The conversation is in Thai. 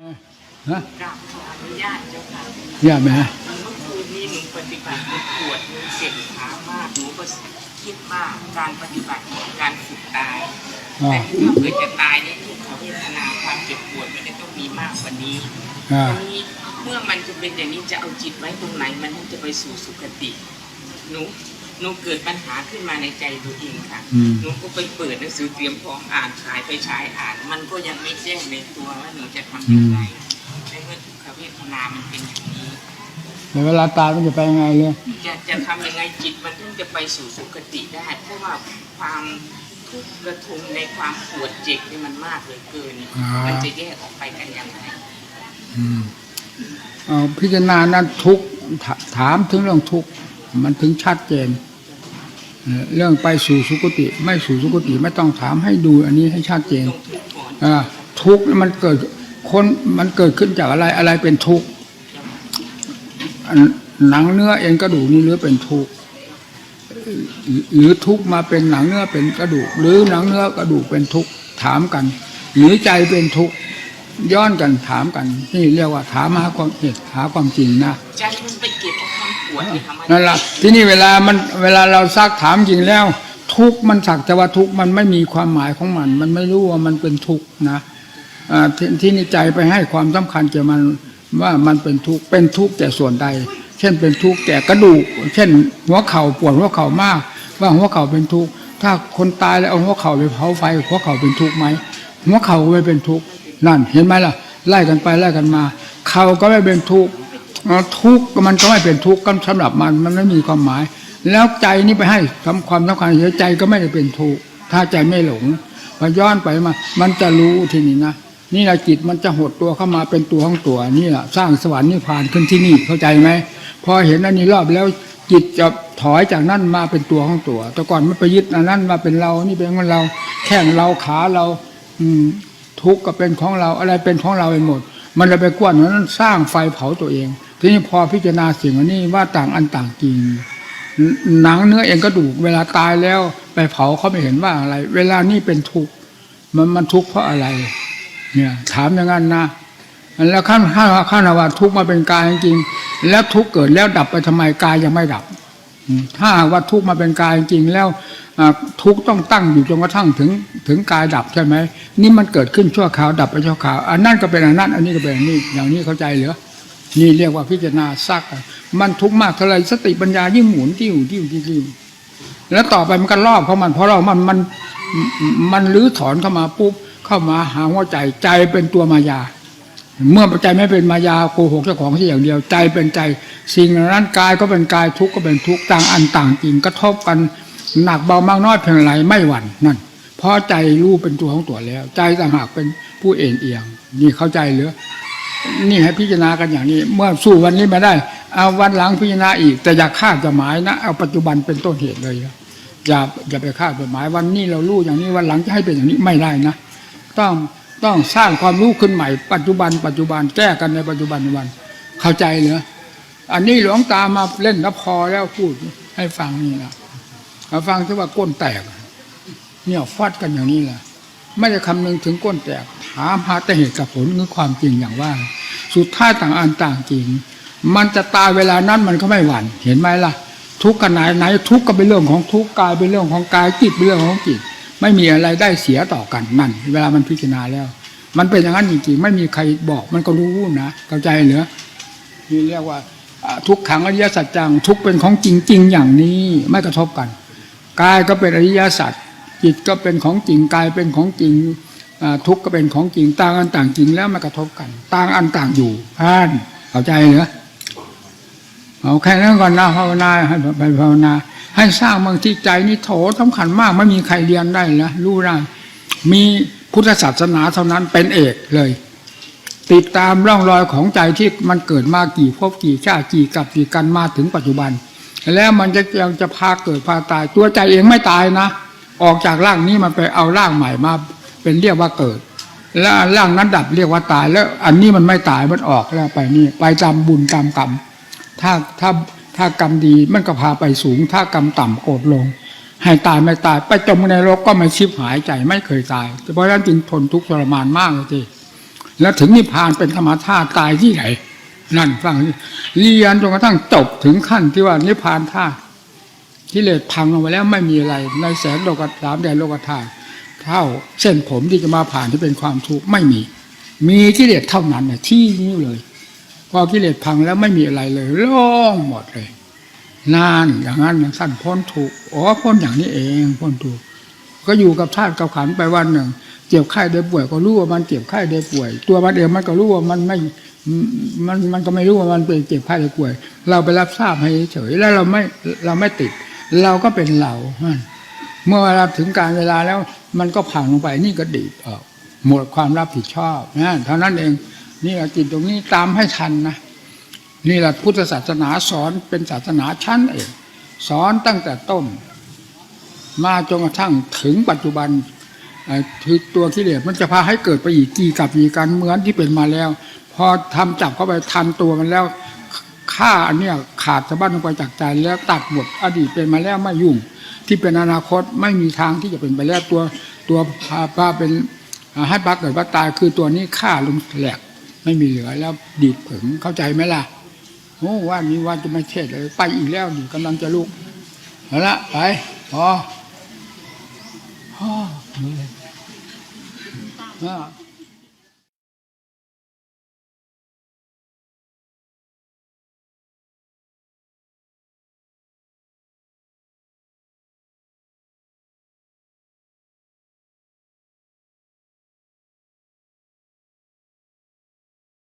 ฮะกราบขออนุญาตเจ้าค่ะเยี่ยมไหมฮะเมื่อคืนนี้หนูปฏิบัติหนูปวดหนูเจ็บขามากหนูก็คิดว่าการปฏิบัติคือการฝึกตายอ่าแต่ถ้าเกิดจะตายเนี่ยทุกขเวทนาความเจ็บปวดมันจะต้องมีมากกว่านี้อ่าทีนี้เมื่อมันจะเป็นอย่างนี้จะเอาจิตไว้ตรงไหนมันถึงจะไปสู่สุคติ หนู หนูเกิดปัญหาขึ้นมาในใจตัวเองค่ะอืม หนูก็ไปเปิดหนังสือเตรียมพร้อมอ่านขายไปใช้อ่าน มันก็ยังไม่แจ้งในตัวว่าหนูจะทำยังไงในเมื่อทุกขเวทนามันเป็นอย่างนี้ แต่เวลาตายมันจะไปยังไงเลยจะจะทำยังไงจิตมันถึงจะไปสู่สุคติได้ เพราะว่าความทุกข์ระทมในความปวดเจ็บนี่มันมากเหลือเกิน มันจะแยกออกไปกันยังไงอืมเอาพิจารณานั้นทุกข์ถถามถึงเรื่องทุกข์มันถึงชัดเจน เรื่องไปสู่สุคติไม่สู่สุคติไม่ต้องถามให้ดู อันนี้ให้ชัดเจนทุกข์ก่อนมันเกิดคนมันเกิดขึ้นจากอะไรอะไรเป็นทุกข์หนังเนื้อเอ็นกระดูกนี่หรือเป็นทุกข์หรือทุกข์มาเป็นหนังเนื้อเป็นกระดูก หรือหนังเนื้อกระดูกเป็นทุกข์ถามกัน หรือใจเป็นทุกข์ย้อนกันถามกันนี่เรียกว่าถามหาความเหตุหาความจริงนะ ปวดที่ทำให้นั่นแหละที่นี่เวลามันเวลาเราซักถามจริงแล้ว ทุกมันสักแต่ว่าทุกมันไม่มีความหมายของมัน มันไม่รู้ว่ามันเป็นทุกนะทที่นี่ใจไปให้ความสำคัญแก่มันว่ามันเป็นทุกเป็นทุกแต่ส่วนใด เช่นเป็นทุกแก่กระดูก เช่น หัวเข่าปวดหัวเข่ามาก ว่าหัวเข่าเป็นทุกถ้าคนตายแล้วเอาหัวเข่าไปเผาไฟหัวเข่าเป็นทุกไหมหัวเข่าก็ไม่เป็นทุกนั่นเห็นไหมล่ะไล่กันไปไล่กันมา เข่าก็ไม่เป็นทุกข์ ทุกข์มันก็ไม่เป็นทุกข์ก็สำหรับมันมันไม่มีความหมาย แล้วใจนี่ไปให้ทำความสำคัญเสียใจก็ไม่ได้เป็นทุกข์ถ้าใจไม่หลงพอย้อนไปมา มันจะรู้ทีนี้นะนี่แหละจิตมันจะหดตัวเข้ามาเป็นตัวของตัวนี่แหละสร้างสวรรค์นิพพานขึ้นที่นี่เข้าใจไหมพอเห็นอันนี้รอบแล้วจิตจะถอยจากนั่นมาเป็นตัวของตัว แต่ก่อนมันไปยึดอันนั้นมาเป็นเรา นี่เป็นของเรา แข้งเราขาเรา อืม ทุกข์ก็เป็นของเราอะไรเป็นของเราไปหมด มันเลยไปกวนนั้นสร้างไฟเผาตัวเอง ทีนี้พอพิจารณาสิ่งนี้ว่าต่างอันต่างจริงหนังเนื้อเองกระดูกเวลาตายแล้วไปเผาเขาไม่เห็นว่าอะไร เวลานี่เป็นทุกข์มันมันทุกข์เพราะอะไร เนี่ย ถามอย่างนั้นนะแล้วขั้นขั้นขั้นว่าทุกข์มาเป็นกายจริงแล้วทุกข์เกิดแล้วดับไปทำไมกายยังไม่ดับถ้าว่าทุกข์มาเป็นกายจริงแล้วทุกข์ต้องตั้งอยู่จนกระทั่งถึงถึงกายดับใช่ไหมนี่มันเกิดขึ้นชั่วคราวดับไปชั่วคราวอันนั้นก็เป็นอันนั้นอันนี้ก็เป็นอันนี้อย่างนี้เข้าใจเหรอ นี่เรียกว่าพิจารณาซัก มันทุกข์มากเท่าไรสติปัญญายิ่งหมุนติ้วติ้วติ้วติ้วแล้วต่อไปมันก็รอบเพรามันเพราะเรามันมันมันรื้อถอนเข้ามาปุ๊บเข้ามาหาหัวใจใจเป็นตัวมายา เมื่อใจไม่เป็นมายาโกหกเจ้าของที่อย่างเดียว ใจเป็นใจ สิ่งร่านั้นกายก็เป็นกายทุกข์ก็เป็นทุกข์ต่างอันต่างจริงกระทบกันหนักเบามากน้อยเพียงไรไม่หวั่นนั่นเพราะใจรู้เป็นตัวของตัวแล้ว ใจต่างหากเป็นผู้เอ็นเอียงนี่เข้าใจหรือ นี่ให้พิจารณากันอย่างนี้ เมื่อสู้วันนี้ไม่ได้ เอาวันหลังพิจารณาอีก แต่อย่าคาดจะหมายนะเอาปัจจุบันเป็นต้นเหตุเลยอย่าอย่าไปคาดจะหมายวันนี้เรารู้อย่างนี้วันหลังจะให้เป็นอย่างนี้ไม่ได้นะ ต้องต้องสร้างความรู้ขึ้นใหม่ ปัจจุบัน ปัจจุบันแก้กันในปัจจุบันวัน เข้าใจเหรออันนี้หลวงตามาเล่นแล้วพอแล้วพูดให้ฟังนี่นะมาฟังที่ว่าก้นแตก เนี่ยฟัดกันอย่างนี้แหละไม่ได้คำนึงถึงก้นแตก ถามหาแต่เหตุกับผลคือความจริงอย่างว่า สุดท้ายต่างอันต่างจริง มันจะตายเวลานั้นมันก็ไม่หวั่นเห็นไหมล่ะ ทุกข์ขนาดไหน ทุกข์ก็เป็นเรื่องของทุกข์กายเป็นเรื่องของกายจิตเป็นเรื่องของจิต ไม่มีอะไรได้เสียต่อกันนั่น เวลามันพิจารณาแล้ว มันเป็นอย่างนั้นจริงๆไม่มีใครบอกมันก็รู้นะเข้าใจเหรอนี่เรียกว่าทุกขังอริยสัจจังทุกเป็นของจริง ๆ อย่างนี้ไม่กระทบกันกายก็เป็นอริยสัจจิตก็เป็นของจริงกายเป็นของจริง ทุกข์ก็เป็นของจริงต่างอันต่างจริงแล้วม่กระทบกัน ต่างอันต่างอยู่พ่านเข้าใจเหรอเอาแค่นั้นก่อนนะภาวนาให้ไปภาวนา ให้สร้างบางที่ใจนี่โถสำคัญมากไม่มีใครเรียนได้นะรู้ได้มีพุทธศาสนาเท่านั้นเป็นเอกเลย ติดตามร่องรอยของใจที่มันเกิดมากี่ภพกี่ชาติกี่กับกี่กันมาถึงปัจจุบัน แล้วมันจะยังจะพาเกิดพาตายตัวใจเองไม่ตายนะ ออกจากร่างนี้มันไปเอาร่างใหม่มา เป็นเรียกว่าเกิด แล้วร่างนั้นดับเรียกว่าตายแล้ว อันนี้มันไม่ตายมันออกแล้วไปนี่ไปตามบุญตามกรรมถ้าถ้าถ้ากรรมดีมันก็พาไปสูง ถ้ากรรมต่ำโกรธลง ให้ตายไม่ตายไปจมในโลกก็ไม่ชิบหายใจไม่เคยตายเพราะฉะนั้นจึงทนทุกข์ทรมานมากเลยทีแล้วถึงนิพพานเป็นธรรมชาติตายที่ไหนนั่นฟังเรียนจนกระทั่งจบถึงขั้นที่ว่านิพพานธาตุกิเลสพังลงไปแล้วไม่มีอะไร ในแสนโลกธาตุแดนโลกธาตุ เท่า เส้นผมที่จะมาผ่านที่เป็นความทุกข์ไม่มี มีกิเลสเท่านั้นเนี่ยที่นี้เลย พอกิเลสพังแล้วไม่มีอะไรเลยโล่งหมดเลยนานอย่างนั้นอย่างสั้นพ้นทุกข์อ๋อพ้นอย่างนี้เองพ้นทุกข์ก็อยู่กับธาตุกับขันไปวันหนึ่งเจ็บไข้ได้ป่วยก็รู้ว่ามันเจ็บไข้ได้ป่วย ตัวมันเองมันก็รู้ว่ามันไม่มันมันก็ไม่รู้ว่ามันเป็นเจ็บไข้ได้ป่วย เราไปรับทราบให้เฉยแล้วเราไม่เราไม่ติด เราก็เป็นเราเมื่อเวลาถึงการเวลาแล้ว มันก็ผ่านลงไปนี่ก็ดีดออกหมดความรับผิดชอบนะเท่านั้นเองนี่ละจิตตรงนี้ตามให้ทันนะนี่แหละพุทธศาสนาสอนเป็นศาสนาชั้นเองสอนตั้งแต่ต้น มาจนกระทั่งถึงปัจจุบันเอ่อคือตัวกิเลสมันจะพาให้เกิดไปอีกกี่กับกี่การเหมือนที่เป็นมาแล้ว พอทำจับเข้าไปทันตัวมันแล้ว ฆ่าอันเนี้ยขาดสะบั้นลงไปจากใจแล้วตัดหมดอดีตเป็นมาแล้วไม่ยุ่ง ที่เป็นอนาคตไม่มีทางที่จะเป็นไปแล้วตัวตัวพาพาเป็นให้ปักเกิดปักตายคือตัวนี้ฆ่าลงแหลกไม่มีเหลือแล้วดีดผึงเข้าใจไหมล่ะโอ้ว่านี้ว่าจะไม่เทศเลยไปอีกแล้วนี่กำลังจะลุกเอาละไปพอพอเนื่อยอ่า